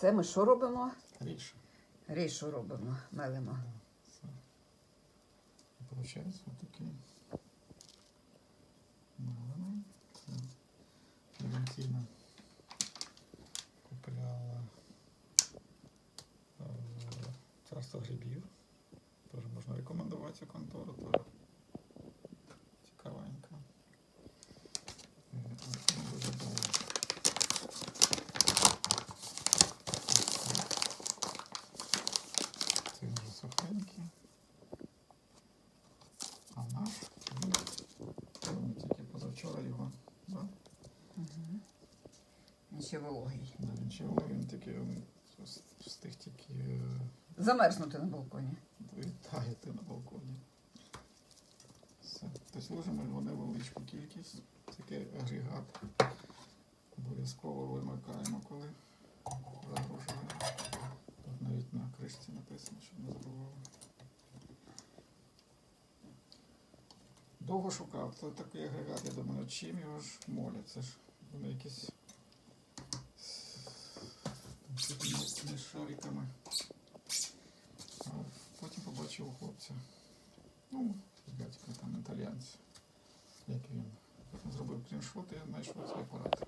Це ми що робимо? Ріж. Рішу робимо, мелимо. Получається отакий. Мелений. Це Валентина купляла е, царство грибів. Теж можна рекомендувати цю контору. Теж цікавенька. Е, а, дуже добре. Це він вже сухенький. А наш він, ми тільки позавчора його, да? Він ще вологий. Да, він тільки встиг тільки е, Замерзнути на балконі. відтаяти на балконі. Все. Тобто ложимо невеличку кількість. Такий агрегат. Обов'язково вимикаємо, коли загружаємо. Тут навіть на кришці написано, щоб не забували. Довго шукав, це такий агрегат, я думаю, чим його ж молять. Це ж вони якісь там шариками. Потім побачив хлопця. Ну, дядька там італіянці. Як він зробив кріншот, і знайшов цей апарат.